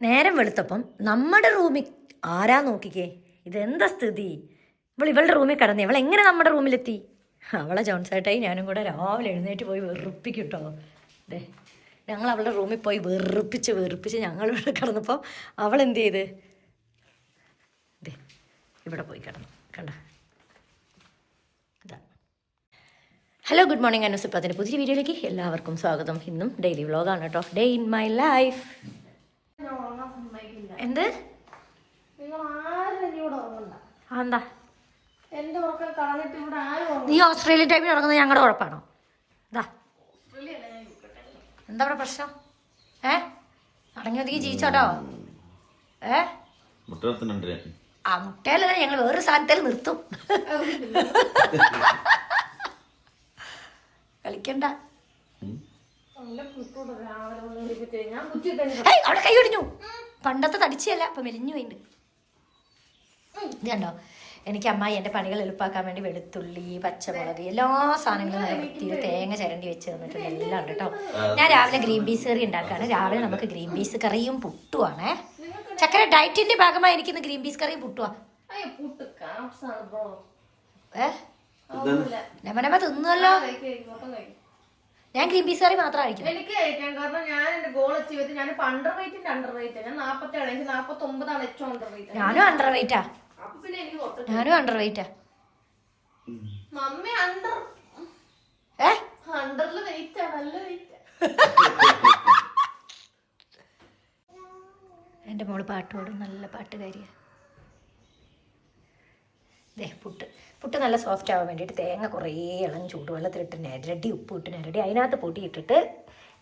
നേരം വെളുത്തപ്പം നമ്മുടെ റൂമിൽ ആരാ നോക്കിക്കേ? ഇതെന്താ സ്ഥിതി? ഇവൾ ഇവളുടെ റൂമിൽ കിടന്നേ ഇവൾ എങ്ങനെ നമ്മുടെ റൂമിലെത്തി? അവളെ ജോൺസേട്ടായി ഞാനും കൂടെ രാവിലെ എഴുന്നേറ്റ് പോയി വെറുപ്പിക്കും അതെ ഞങ്ങൾ അവളുടെ റൂമിൽ പോയി വെറുപ്പിച്ച് വെറുപ്പിച്ച് ഞങ്ങൾ ഇവിടെ കിടന്നപ്പോൾ അവൾ എന്ത് ചെയ്ത്? ദേ ഇവിടെ പോയി കിടന്നു. കണ്ട? ഇതാ. ഹലോ ഗുഡ് മോർണിംഗ് അനുസിപ്പത്തിന്റെ പുതിയ വീഡിയോയിലേക്ക് എല്ലാവർക്കും സ്വാഗതം. ഇന്നും ഡെയിലി വ്ളോഗാണ് കേട്ടോ. ഡേ ഇൻ മൈ ലൈഫ് എന്ത്? എന്താ നീ ഓസ്ട്രേലിയൻ ടൈമിൽ ഉറങ്ങുന്നത് ഞങ്ങളുടെ ഉറപ്പാണോ? ഇതാ എന്താ ഇവിടെ പ്രശ്നം? ഏ? അടങ്ങി ഒതുങ്ങി ജീവിച്ചോട്ടോ? ഏ? ആ മുട്ടയിലല്ല ഞങ്ങൾ വേറൊരു സാധനത്തിൽ നിർത്തും. കളിക്കണ്ട. അവിടെ കൈ ഒടിഞ്ഞു. പണ്ടത്തെ തടിച്ചല്ല അപ്പൊ മെലിഞ്ഞു പോയിട്ടുണ്ട് ഇത് കണ്ടോ? എനിക്ക് അമ്മായി എന്റെ പണികൾ എളുപ്പാക്കാൻ വേണ്ടി വെളുത്തുള്ളി പച്ചമുളക് എല്ലാ സാധനങ്ങളും നല്ല വൃത്തിയിൽ തേങ്ങ ചിരണ്ടി വെച്ച് തന്നിട്ടുണ്ട്. എല്ലാം ഉണ്ട് കേട്ടോ. ഞാൻ രാവിലെ ഗ്രീൻ പീസ് കറി ഉണ്ടാക്കാണ് രാവിലെ നമുക്ക് ഗ്രീൻ പീസ് കറിയും പുട്ടുവാണേ. ചക്കര ഡയറ്റിന്റെ ഭാഗമായി എനിക്കിന്ന് ഗ്രീൻ പീസ് കറിയും പുട്ടുവാ. ഏ? നമ്മ തിന്നുമല്ലോ കഴിക്ക്, കഴിക്ക്, മൊത്തം കഴിക്ക്. ഞാൻ ഗ്രീൻ പീസ് കറി മാത്രം കഴിക്കും എനിക്ക് കഴിക്കാൻ കാരണം ഞാൻ എന്റെ ഗോൾ അച്ചീവ് ചെയ്ത് ഞാൻ അണ്ടർ വെയിറ്റിന്റെ അണ്ടർ വെയിറ്റ് ഞാൻ നാപ്പത്തി ഏഴ് എനിക്ക് നാപ്പത്തി ഒമ്പതാണ് ഏറ്റവും അണ്ടർ വെയിറ്റ് ഞാനും അണ്ടർ വെയിറ്റാ അപ്പൊ പിന്നെ എനിക്ക് ഞാനും അണ്ടർ വെയിറ്റാ മമ്മി അണ്ടർ ഏ? അണ്ടറിൽ വെയിറ്റ് ആണ് നല്ല വെയിറ്റ് എന്റെ മോൾ പാട്ട് പാടും നല്ല പാട്ടുകാരിയാണ് ദേ പുട്ട്. പുട്ട് നല്ല സോഫ്റ്റ് ആവാൻ വേണ്ടിയിട്ട് തേങ്ങ കുറേ ഇളം ചൂടുവെള്ളത്തിലിട്ട് ഞരടി ഉപ്പ് ഇട്ട് ഞരടി അതിനകത്ത് പൊട്ടിയിട്ടിട്ട്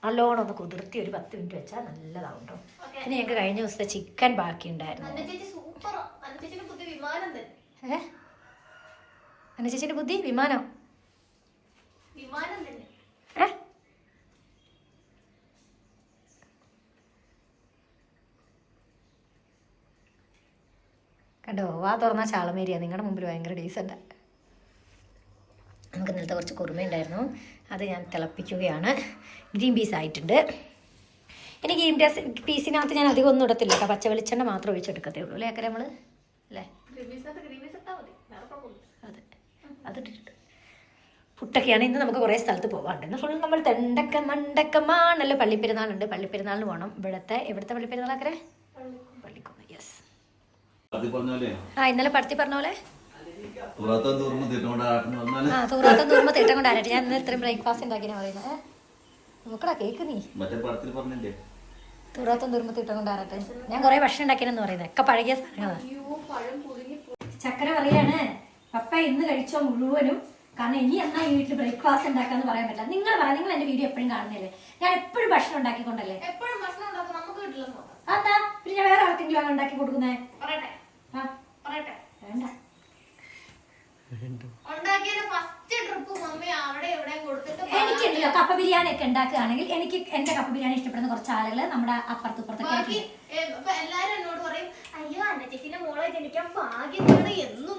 നല്ലോണം ഒന്ന് കുതിർത്തി ഒരു പത്ത് മിനിറ്റ് വെച്ചാൽ നല്ലതാവും കേട്ടോ പിന്നെ ഞങ്ങൾക്ക് കഴിഞ്ഞ ദിവസത്തെ ചിക്കൻ ബാക്കി ഉണ്ടായിരുന്നു. ഏഹ് അനുചേച്ചിന്റെ ബുദ്ധി വിമാനം വിമാനം തന്നെ ഏ കണ്ടോ? വാ തുറന്ന ചാളമേരിയ. നിങ്ങളുടെ മുമ്പിൽ ഭയങ്കര ഡീസന്റ് നമുക്ക് ഇന്നലത്തെ കുറച്ച് കുറുമയുണ്ടായിരുന്നു അത് ഞാൻ തിളപ്പിക്കുകയാണ്. ഗ്രീൻ പീസ് ആയിട്ടുണ്ട്. ഇനി ഗ്രീൻ പീസ് പീസിനകത്ത് ഞാൻ അധികം ഒന്നും ഇടത്തില്ല കേട്ടോ. പച്ച വെളിച്ചെണ്ണ മാത്രം ഒഴിച്ചെടുക്കത്തേ ഉള്ളൂ. അല്ലേ നമ്മൾ അല്ലേ? അതെ. അതിട്ടിട്ടുണ്ട്. പുട്ടൊക്കെയാണ് ഇന്ന് നമുക്ക് കുറേ സ്ഥലത്ത് പോകാണ്ട് ഇന്ന് ഫുൾ നമ്മൾ തെണ്ടക്ക മണ്ടക്കമാണല്ലോ പള്ളിപ്പെരുന്നാളുണ്ട്. പള്ളിപ്പെരുന്നാളിന് പോകണം ഇവിടുത്തെ ഇവിടുത്തെ പള്ളിപ്പെരുന്നാളക്കരെ പള്ളിക്കുന്ന് യെസ് അത് പറഞ്ഞാലേ ആ ഇന്നലെ പടത്തി പറഞ്ഞ പോലെ? ആ തൂറാത്ത തൂർമ്മ തീട്ടം കൊണ്ടാരട്ടെ ഞാൻ ഇന്ന് ഇത്രയും ബ്രേക്ക്ഫാസ്റ്റ് ഉണ്ടാക്കിയാണ് പറയുന്നത് നോക്കടാ കേക്ക് നീ. മറ്റേ പടത്തിൽ പറഞ്ഞില്ലേ? തൂറാത്തം തൂർമ്മ തീട്ടം കൊണ്ടാരട്ടെ ഞാൻ കുറേ ഭക്ഷണം ഉണ്ടാക്കിയെന്ന് പറയുന്നത് ഒക്കെ പഴകിയ സാധനങ്ങളാണ് അയ്യോ പഴം കുടുങ്ങി ചക്കര പറയാണ് പപ്പ ഇന്ന് കഴിച്ചോ മുഴുവനും കാരണം ഇനി എന്നാ ഈ വീട്ടിൽ ബ്രേക്ക്ഫാസ്റ്റ് ഉണ്ടാക്കാന്ന് പറയാൻ പറ്റില്ല. നിങ്ങൾ പറയാം നിങ്ങൾ എന്റെ വീഡിയോ എപ്പോഴും കാണുന്നില്ലേ? ഞാൻ എപ്പോഴും ഭക്ഷണം ഉണ്ടാക്കിക്കൊണ്ടല്ലേ? എപ്പോഴും ഭക്ഷണം ഉണ്ടാക്കും നമുക്ക് കിട്ടില്ലെന്നോ അതാ പിന്നെ ഞാൻ വേറെ ആർക്കെങ്കിലും ഉണ്ടാക്കി കൊടുക്കുന്നേ? പറയട്ടെ. പറയട്ടെ. വേണ്ട. ഉണ്ടാക്കിയ ഫസ്റ്റ് ട്രിപ്പ് മമ്മി അവിടെ ഇവിടെ കൊടുത്തിട്ട് എനിക്കുണ്ടല്ലോ കപ്പ ബിരിയാണി ഒക്കെ ഉണ്ടാക്കുകയാണെങ്കിൽ എനിക്ക് എന്റെ കപ്പ ബിരിയാണി ഇഷ്ടപ്പെടുന്ന കുറച്ച് ആളുകൾ നമ്മുടെ അപ്പുറത്ത് ഇപ്പുറത്തൊക്കെ. എല്ലാരും എന്നോട് പറയും അയ്യോ അന്നച്ചേച്ചിന്റെ മോളെ ജനിക്കാൻ ഭാഗ്യത്തോടെ എന്നും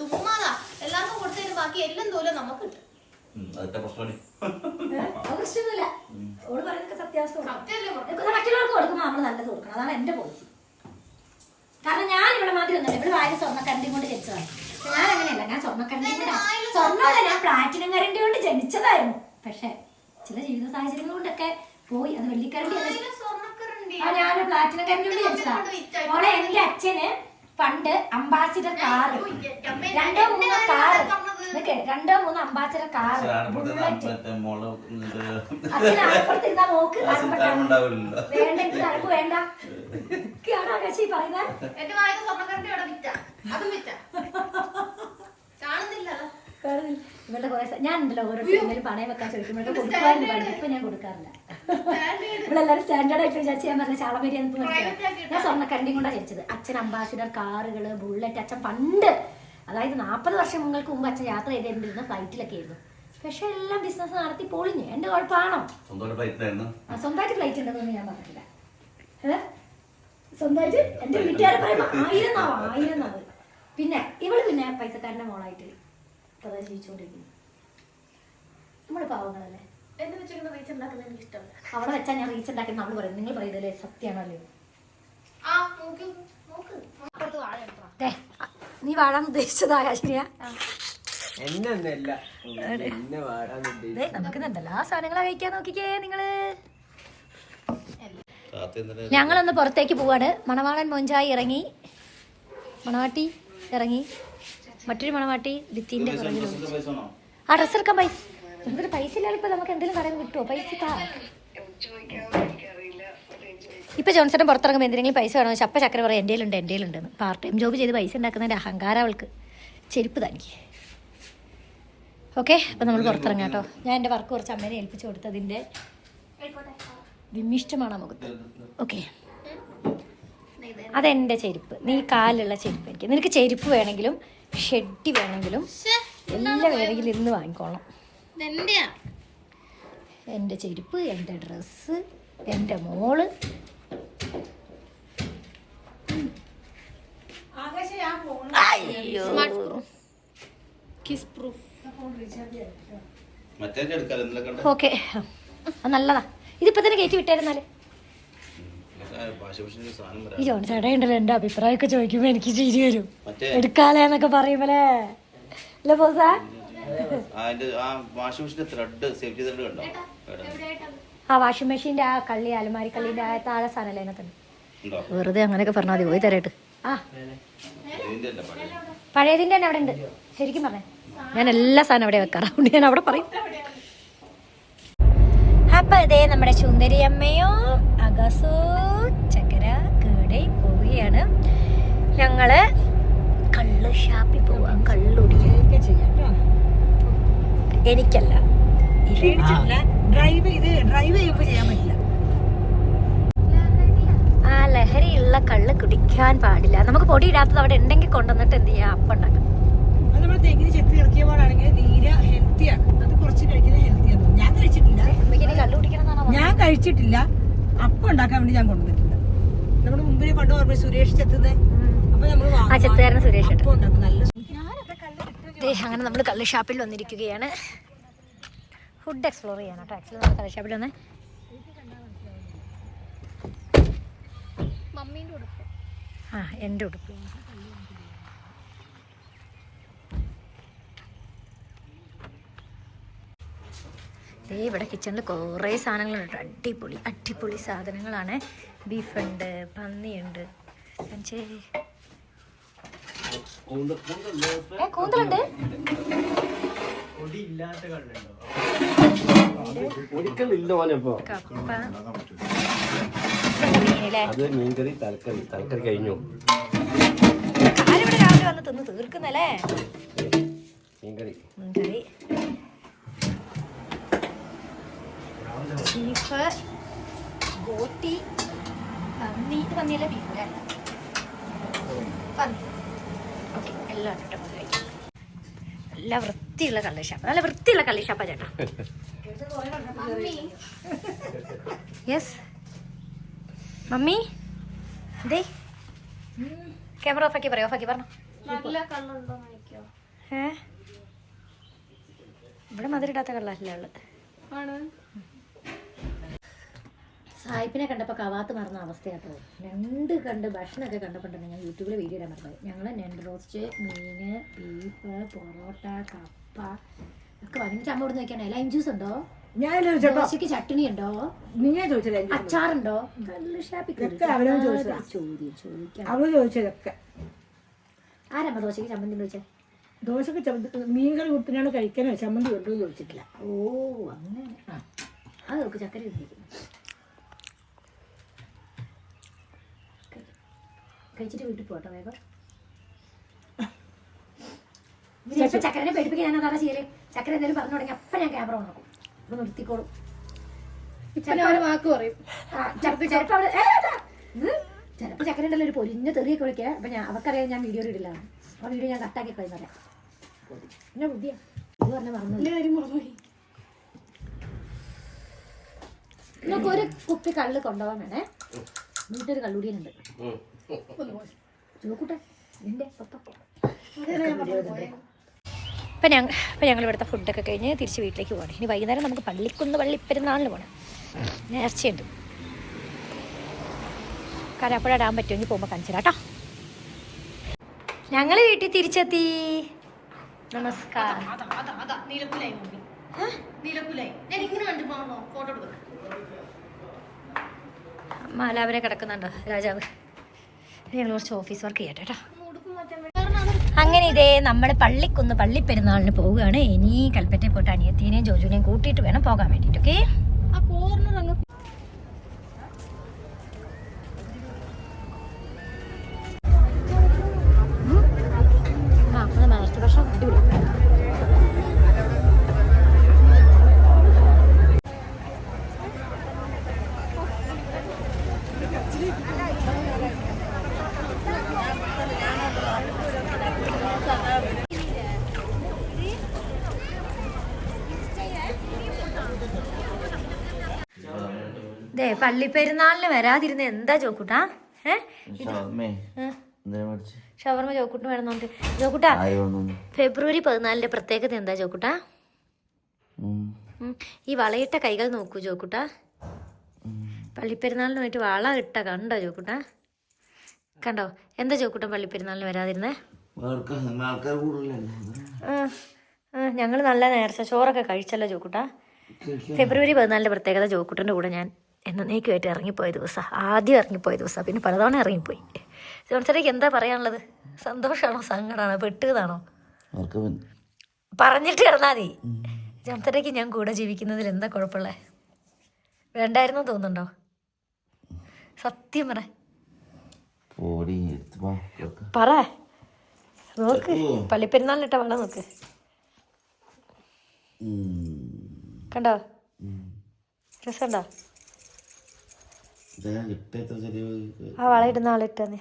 ചുമ്മാതാ. എല്ലാവർക്കും കൊടുത്തതിന് ബാക്കി എല്ലാം തോലും നമുക്ക് കിട്ടും പ്രശ്നമൊന്നുമില്ല. ഓൾ പറയുന്നതൊക്കെ സത്യാവസ്ഥ? മറ്റുള്ളവർക്ക് കൊടുക്കുമ്പോൾ നമ്മൾ നല്ലത് കൊടുക്കണം. അതാണ് എന്റെ പോളിസി കാരണം ഞാൻ ഇവിടെ മാതിരി ഒന്നുമില്ല. ഇവിടെ വായ സ്വർണക്കരണ്ടി കൊണ്ട് ജനിച്ചതാണ്. ഞാൻ അങ്ങനെയല്ല ഞാൻ സ്വർണക്കരണ്ടി കൊണ്ട്. സ്വർണമല്ല ഞാൻ പ്ലാറ്റിനം കരണ്ടി കൊണ്ട് ജനിച്ചതായിരുന്നു. പക്ഷെ ചില ജീവിത സാഹചര്യങ്ങൾ കൊണ്ടൊക്കെ പോയി. അത് വെള്ളിക്കരണ്ടി ആ ഞാൻ പ്ലാറ്റിനം കരണ്ടി കൊണ്ട് ജനിച്ചതാണ് മോളെ എന്റെ അച്ഛന് പണ്ട് അംബാസിഡർ കാറ്. രണ്ടോ മൂന്നോ കാറ്. നിക്ക് രണ്ടോ മൂന്നോ അമ്പാച്ചര കാർ നോക്ക്. ഉണ്ടാവില്ലല്ലോ വേണ്ട എനിക്ക് വേണ്ട. ഒക്കെയാണോ ആകാശി പറയുന്നത് എന്റെ അവിടെ വിറ്റ. അതും വിറ്റ. കാണുന്നില്ലല്ലോ. കുറെ ഞാൻ ഉണ്ടല്ലോ ഓരോ ടീമിലും പണയം വെക്കാൻ ചോദിക്കുമ്പോഴൊക്കെ കൊടുക്കാറുണ്ട് പണ്ട് ഇപ്പൊ ഞാൻ കൊടുക്കാറില്ല. ഇവളെല്ലാരും സ്റ്റാൻഡേർഡ് ആയിട്ട് വിചാരിച്ച് ഞാൻ പറഞ്ഞ ചാളമേരി ഞാൻ സ്വർണക്കരണ്ടിയും കൊണ്ടാണ് അച്ഛൻ അംബാസിഡർ കാറുകൾ ബുള്ളറ്റ് അച്ഛൻ പണ്ട് അതായത് നാൽപ്പത് വർഷം നിങ്ങൾക്ക് മുമ്പ് അച്ഛൻ യാത്ര ചെയ്തിരുന്ന ഫ്ലൈറ്റിലൊക്കെ ആയിരുന്നു. പക്ഷെ എല്ലാം ബിസിനസ് നടത്തി പൊളിഞ്ഞ്. എന്റെ കുഴപ്പമാണോ സ്വന്തമായിട്ട് ഫ്ലൈറ്റ് ഉണ്ടെന്നൊന്നും ഞാൻ പറഞ്ഞില്ല? സ്വന്തമായിട്ട് എന്റെ വീട്ടുകാരെ പറയുമ്പോ ആയിരം നാവ് ആയിരം നാവ്. പിന്നെ ഇവൾ പിന്നെ പൈസക്കാരന്റെ മോളായിട്ട് ഇപ്പൊ ജീവിച്ചുകൊണ്ടിരിക്കുന്നു. നമ്മൾ പാവങ്ങളല്ലേ? എന്ന് വെച്ചിട്ട് റീച്ച് ഉണ്ടാക്കുന്നത് എനിക്ക് ഇഷ്ടം അവിടെ വെച്ചാൽ ഞാൻ റീച്ച് ഉണ്ടാക്കുന്ന നമ്മൾ പറയും. നിങ്ങൾ പറയുന്നല്ലേ സത്യമാണല്ലോ ആ നോക്ക് നോക്ക്. അപ്പുറത്ത് വാഴ നീ ഉദ്ദേശിച്ചത് വാടാൻ ഉദ്ദേശിച്ചതായ നമുക്ക് എന്തെല്ലാം സാധനങ്ങളാ കഴിക്കാൻ നോക്കിക്കേ നിങ്ങൾ. ഞങ്ങളൊന്ന് പുറത്തേക്ക് പോവാണ്. മണവാളൻ മൊഞ്ചായി ഇറങ്ങി. മണവാട്ടി ഇറങ്ങി. മറ്റൊരു മണവാട്ടി ഭിത്തിന്റെ ആ ഡ്രസ്സ് എടുക്കാൻ പൈസ. എന്തൊരു പൈസ ഇല്ലാതെ ഇപ്പൊ നമുക്ക് എന്തെങ്കിലും കടയിൽ കിട്ടുമോ പൈസ ഇപ്പൊ ജോൺസൺ പുറത്തിറങ്ങുമ്പോൾ എന്തെങ്കിലും പൈസ വേണമെന്ന് വെച്ചാൽ അപ്പ ചക്കര പറയും എന്റെ ഉണ്ട് എന്റെ ഉണ്ടെന്ന് പാർട്ട് ടൈം ജോബ് ചെയ്ത് പൈസ ഉണ്ടാക്കുന്നതിന്റെ അഹങ്കാരം അവൾക്ക്. ചെരുപ്പ് തനിക്ക്. ഓക്കെ അപ്പം നമ്മൾ പുറത്തിറങ്ങാം കേട്ടോ. ഞാൻ എന്റെ വർക്ക് കുറച്ച് അമ്മേനെ ഏൽപ്പിച്ചു കൊടുത്തതിന്റെ വിമിഷ്ടമാണ് മുഖത്ത്. ഓക്കെ അതെന്റെ ചെരുപ്പ്. നീ കാലുള്ള ചെരുപ്പ് എനിക്ക്. നിനക്ക് ചെരുപ്പ് വേണമെങ്കിലും ഷെഡി വേണമെങ്കിലും എല്ലാം വേണമെങ്കിലും ഇന്ന് വാങ്ങിക്കോളാം. എന്റെ എന്റെ ചെരുപ്പ് എന്റെ ഡ്രസ്സ് എന്റെ മോൾ. അയ്യോ. Kiss proof okay. അത് നല്ലതാ. ഇതിപ്പോ തന്നെ കയറ്റി വിട്ടായിരുന്നാലേ ഈ ജോൺ ചേട്ടാ ഉണ്ടല്ലോ എന്റെ അഭിപ്രായമൊക്കെ ചോദിക്കുമ്പോ എനിക്ക് ചിരി വരും. എടുക്കാലേ എടുക്കാലേന്നൊക്കെ പറയുമ്പോലേ അല്ലേ ബോസാ? ത്രെഡ് സേവ് ചെയ്തിട്ട് കണ്ടോ? ആ വാഷിംഗ് മെഷീന്റെ ആ കള്ളി അലമാരി കള്ളിന്റെ ആ താഴെ സാധനമല്ലേ അതിനകത്ത് വെറുതെ അങ്ങനെയൊക്കെ പറഞ്ഞാൽ മതി പോയി തരട്ട്. ആ. പഴയതിന്റെ തന്നെ അവിടെ ഉണ്ട്. ശരിക്കും പറഞ്ഞേ. ഞാൻ എല്ലാ സാധനം അവിടെ വെക്കാറുണ്ട് ഞാൻ അവിടെ പറയും. അപ്പൊ ഇതേ നമ്മുടെ സുന്ദരി അമ്മയോ അഗസോ ചക്കര കേടെ പോവുകയാണ്. ഞങ്ങൾ കള്ള് ഷാപ്പിൽ പോവാം. കള്ളുടിക്കുക ചെയ്യാം. എനിക്കല്ല. ഡ്രൈവ് ഇത് ഡ്രൈവ് ചെയ്യുമ്പോൾ ചെയ്യാൻ പറ്റില്ല. ആ ലഹരിയുള്ള കള്ള് കുടിക്കാൻ പാടില്ല. നമുക്ക് പൊടി ഇടാത്തത് അവിടെ ഉണ്ടെങ്കിൽ കൊണ്ടുവന്നിട്ട് എന്ത് ചെയ്യാം? അപ്പം ഉണ്ടാക്കാം. അത് നമ്മൾ തെങ്ങിന് ചെത്തി ഇറക്കിയ പാടാണെങ്കിൽ നീര ഹെൽത്തിയാണ് അത് കുറച്ച് കഴിക്കുന്നത് ഹെൽത്തിയാണ് ഞാൻ കഴിച്ചിട്ടില്ല. ഞാൻ കഴിച്ചിട്ടില്ല. അപ്പം ഉണ്ടാക്കാൻ വേണ്ടി ഞാൻ കൊണ്ടുവന്നിട്ടുണ്ട്. നമ്മുടെ മുമ്പിൽ പണ്ട് ഓർമ്മ സുരേഷ് ചെത്തുന്നത് അപ്പൊ നമ്മൾ ആ ചെത്തുകാരൻ സുരേഷ് ഏട്ടൻ. അപ്പം ഉണ്ടാക്കും. നല്ല അങ്ങനെ നമ്മൾ കള്ള് ഷാപ്പിൽ വന്നിരിക്കുകയാണ്. ഫുഡ് എക്സ്പ്ലോർ ചെയ്യാൻ കേട്ടോ. ആക്ച്വലി നമ്മുടെ കലശാപ്പിൽ ഒന്ന് മമ്മീന്റെ ഉടുപ്പ്. ആ എന്റെ ഉടുപ്പ്. ദേ ഇവിടെ കിച്ചണിൽ കുറേ സാധനങ്ങളുണ്ട്. അടിപൊളി അടിപൊളി സാധനങ്ങളാണ്. ബീഫുണ്ട് പന്നിയുണ്ട് കൂന്തലുണ്ട്? ഒരിക്കലില്ല മോനെപ്പോ കപ്പ. മീനല്ലേ അത് മീൻകറി തലക്കറി തലക്കറി കഴിഞ്ഞു. ആരിവിടെ രാവിലെ വന്ന് തിന്ന് തീർക്കുന്നല്ലേ? മീൻകറി. ഉം, കറി ബീഫ് ബോട്ടി പന്നി. ഇത് പന്നിയല്ലേ പന്നി. ഓക്കെ എല്ലാം നല്ല വൃത്തിയുള്ള കള്ളിഷാപ്പ് നല്ല വൃത്തിയുള്ള കള്ളി ഷാപ്പാ ചേട്ടാ. Yes mummy. ദേ. ക്യാമറ ഓഫാക്കി പറയോ ഓഫാക്കി പറഞ്ഞോ. നല്ല കണ്ണുണ്ടോ നോക്കിയോ? ഏ? ഇവിടെ മധുരിടാത്ത കള്ളല്ല ഉള്ളത് ആണ്. സായിപ്പിനെ കണ്ടപ്പോൾ കവാത്ത് മറന്ന അവസ്ഥയാട്ടോ. രണ്ട് കണ്ട് ഭക്ഷണമൊക്കെ കണ്ടപ്പോൾ ഞങ്ങൾ യൂട്യൂബിൽ വീഡിയോ ഇടാൻ മറന്നത് ഞങ്ങൾ നെണ്ട് റോസ്റ്റ് മീന് ബീഫ് പൊറോട്ട കപ്പ ഒക്കെ വന്നിട്ട് അമ്മ ഇവിടെ നോക്കിയാണ്? ലൈം ജ്യൂസ് ഉണ്ടോ? ഞാൻ ചോദിച്ചോ ദോശയ്ക്ക് ചട്ടിണി ഉണ്ടോ? നീയെ ചോദിച്ചത് അച്ചാറുണ്ടോ? കയറി ഇതൊക്കെ അവനവൻ ചോദിച്ചതാ. ചോദ്യം ചോദിക്കാം. അവൾ ചോദിച്ചതൊക്കെ ആരമ്മ ദോശയ്ക്ക് ചമ്മന്തി ചോദിച്ചേ? ദോശക്ക് ചമ്മന്തി മീൻകറി കൊടുത്തിനാണ് കഴിക്കാനോ? ചമ്മന്തി കൊണ്ടു ചോദിച്ചിട്ടില്ല. ഓ അങ്ങനെ. അത് നോക്ക് ചക്കര ഇട്ടിരിക്കുന്നു കഴിച്ചിട്ട് വീട്ടിൽ പോട്ടോ വേഗം. ചക്കരനെ പേടിപ്പിക്കാൻ ചെയ്യല്ലേ ചെയ്യൽ? ചക്കര എന്തെങ്കിലും പറഞ്ഞു തുടങ്ങി അപ്പൊ ഞാൻ ക്യാമറ ഓണാക്കും അപ്പൊ നിർത്തിക്കോളും. വാക്ക് പറയും. ചക്കര ഉണ്ടല്ലോ ഒരു പൊരിഞ്ഞ തെറിയൊക്കെ വിളിക്കുക. അപ്പൊ ഞാൻ അവർക്കറിയാം ഞാൻ വീഡിയോ ഇടില്ല ആ വീഡിയോ ഞാൻ കട്ടാക്കി കളയുന്നറിയാം എന്നെ ബുദ്ധിയാ? ഇത് പറഞ്ഞ മറന്നു നമുക്ക് ഒരു കുപ്പി കള്ള് കൊണ്ടുപോകാൻ വേണേ. വീട്ടിലൊരു കള്ളുടിയുണ്ട് ചോക്കൂട്ടെ നിന്റെ പപ്പ. ഇപ്പം ഞങ്ങൾ ഇപ്പം ഞങ്ങൾ ഇവിടുത്തെ ഫുഡൊക്കെ കഴിഞ്ഞ് തിരിച്ച് വീട്ടിലേക്ക് പോകണം ഇനി വൈകുന്നേരം നമുക്ക് പള്ളിക്കുന്ന് പള്ളിപ്പെരുന്നാളിന് പോകണം നേർച്ചയുണ്ട് കരാപ്പുഴ ഇടാൻ പറ്റുമെങ്കിൽ പോകുമ്പോൾ കാണിച്ചു കേട്ടോ. ഞങ്ങൾ വീട്ടിൽ തിരിച്ചെത്തി. നമസ്കാരം. മാലാവരെ കിടക്കുന്നുണ്ടോ രാജാവ്. ഞങ്ങൾ കുറച്ച് ഓഫീസ് വർക്ക് ചെയ്യട്ടെ കേട്ടോ ഉടുപ്പ് മാറ്റാൻ വേണ്ടി കാരണം അത് അങ്ങനെ ഇതേ നമ്മൾ പള്ളിക്കുന്ന് പള്ളിപ്പെരുന്നാളിന് പോവുകയാണ്. ഇനി കൽപ്പറ്റയിൽ പോയിട്ട് അനിയത്തിനെയും ജോജുവിനെയും കൂട്ടിയിട്ട് വേണം പോകാൻ വേണ്ടിയിട്ട് ഓക്കെ? പള്ളിപ്പെരുന്നാളിന് വരാതിരുന്ന എന്താ ചോക്കൂട്ടാ ഷവർമ. ചോക്കൂട്ടിന് വേണമെന്നുണ്ട്. ചോക്കൂട്ടാ ഫെബ്രുവരി പതിനാലിന്റെ പ്രത്യേകത എന്താ ചോക്കൂട്ടാ. ഈ വളയിട്ട കൈകൾ നോക്കൂ ചോക്കൂട്ടാ പള്ളിപ്പെരുന്നാളിനുമായിട്ട് വള ഇട്ട കണ്ടോ ചോക്കൂട്ടാ കണ്ടോ? എന്താ ചോക്കൂട്ടൻ പള്ളിപ്പെരുന്നാളിന് വരാതിരുന്നേ? ഞങ്ങൾ നല്ല നേർച്ച ചോറൊക്കെ കഴിച്ചല്ലോ ചോക്കൂട്ടാ ഫെബ്രുവരി പതിനാലിന്റെ പ്രത്യേകത ചോക്കൂട്ടന്റെ കൂടെ ഞാൻ എന്നേക്കുമായിട്ട് ഇറങ്ങിപ്പോയ ദിവസം. ആദ്യം ഇറങ്ങിപ്പോയ ദിവസം. പിന്നെ പലതവണ ഇറങ്ങിപ്പോയി. ജോൺസലേക്ക് എന്താ പറയാനുള്ളത്? സന്തോഷമാണോ സങ്കടമാണോ പെട്ടതാണോ? പറഞ്ഞിട്ട് കിടന്നാൽ മതി. ജോൺസലേക്ക് ഞാൻ കൂടെ ജീവിക്കുന്നതിൽ എന്താ കുഴപ്പമുള്ളേ? വേണ്ടായിരുന്നു തോന്നുന്നുണ്ടോ? സത്യം പറ. പറ. നോക്ക്. പള്ളിപ്പെരുന്നാളിനിട്ട വള നോക്ക്. കണ്ടോ? രസമുണ്ടോ? ആ വള ഇടുന്ന ആളിട്ടെന്നെ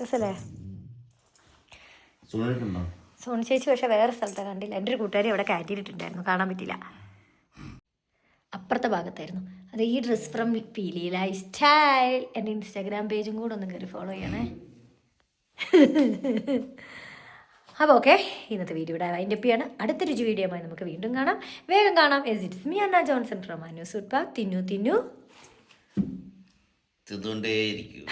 രസല്ലേ? സോണി ചേച്ചി പക്ഷെ വേറെ സ്ഥലത്താണ് കണ്ടില്ല. എന്റെ ഒരു കൂട്ടുകാരി അവിടെ കയറ്റിയിട്ടുണ്ടായിരുന്നു കാണാൻ പറ്റില്ല അപ്പുറത്തെ ഭാഗത്തായിരുന്നു. അത് ഈ ഡ്രസ് ഫ്രം പീലി സ്റ്റൈൽ എന്റെ ഇൻസ്റ്റാഗ്രാം പേജും കൂടെ ഒന്ന് കയറി ഫോളോ ചെയ്യണേ. അപ്പോൾ ഓക്കെ ഇന്നത്തെ വീഡിയോ ഇവിടെ വൈൻഡ് അപ്പ് ചെയ്യാണ്. അടുത്ത രുചി വീഡിയോയുമായി നമുക്ക് വീണ്ടും കാണാം. വേഗം കാണാം. Yes it's me Anna Johnson from അന്യൂസ് ഉഡ്പാ തിന്നു തിന്നു. തിന്നുകൊണ്ടേയിരിക്കും.